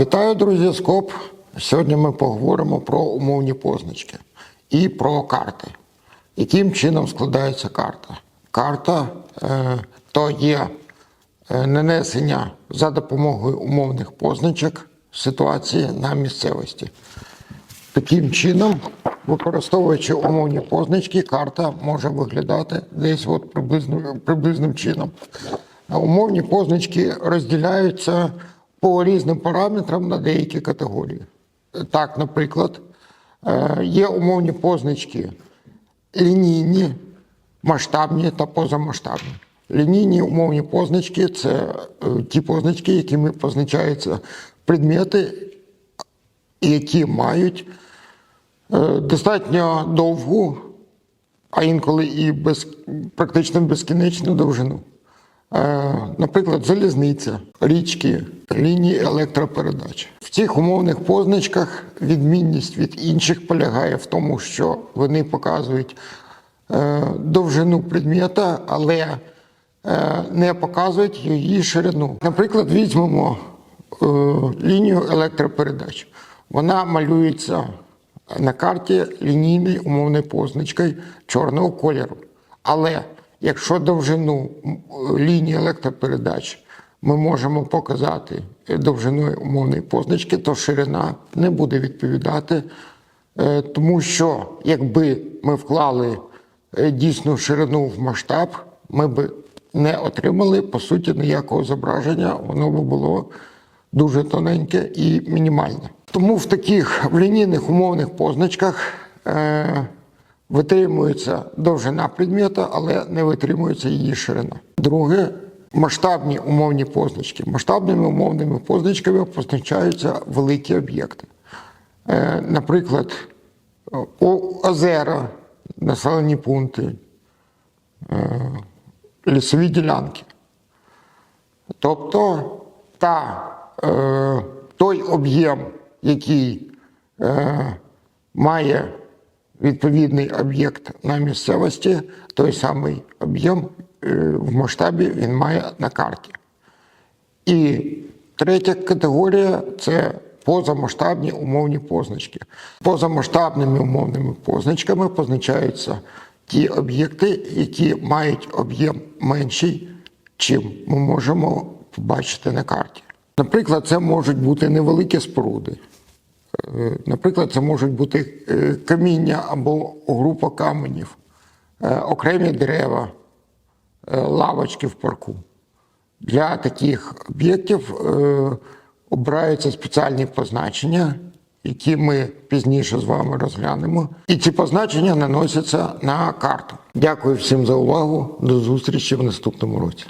Вітаю, друзі, Скоп. Сьогодні ми поговоримо про умовні позначки і про карти. Яким чином складається карта? Карта е, то є е, нанесення за допомогою умовних позначок ситуації на місцевості. Таким чином, використовуючи умовні позначки, карта може виглядати десь от приблизно, приблизним чином. Умовні позначки розділяються по різним параметрам на деякі категорії. Так, наприклад, е, є умовні позначки лінійні, масштабні та позамасштабні. Лінійні умовні позначки це е, ті позначки, якими позначаються предмети, які мають е, достатньо довгу, а інколи і без, практично безкінечну довжину. Наприклад, залізниця, річки, лінії електропередач. В цих умовних позначках відмінність від інших полягає в тому, що вони показують е, довжину предмета, але е, не показують її ширину. Наприклад, візьмемо е, лінію електропередач. Вона малюється на карті лінійною умовною позначкою чорного кольору. Але якщо довжину лінії електропередач ми можемо показати довжиною умовної позначки, то ширина не буде відповідати, е, тому що якби ми вклали е, дійсну ширину в масштаб, ми б не отримали по суті ніякого зображення, воно би було дуже тоненьке і мінімальне. Тому в таких в лінійних умовних позначках е, витримується довжина предмета, але не витримується її ширина. Друге масштабні умовні позначки. Масштабними умовними позначками позначаються великі об'єкти. Е, наприклад, озера, населені пункти, е, лісові ділянки. Тобто та, е, той об'єм, який має відповідний об'єкт на місцевості, той самий об'єм е, в масштабі він має на карті. І третя категорія це позамасштабні умовні позначки. Позамасштабними умовними позначками позначаються ті об'єкти, які мають об'єм менший, чим ми можемо побачити на карті. Наприклад, це можуть бути невеликі споруди. Е, Наприклад, це можуть бути е, каміння або група каменів, е, окремі дерева, лавочки в парку. Для таких об'єктів обираються спеціальні позначення, які ми пізніше з вами розглянемо. І ці позначення наносяться на карту. Дякую всім за увагу. До зустрічі в наступному році.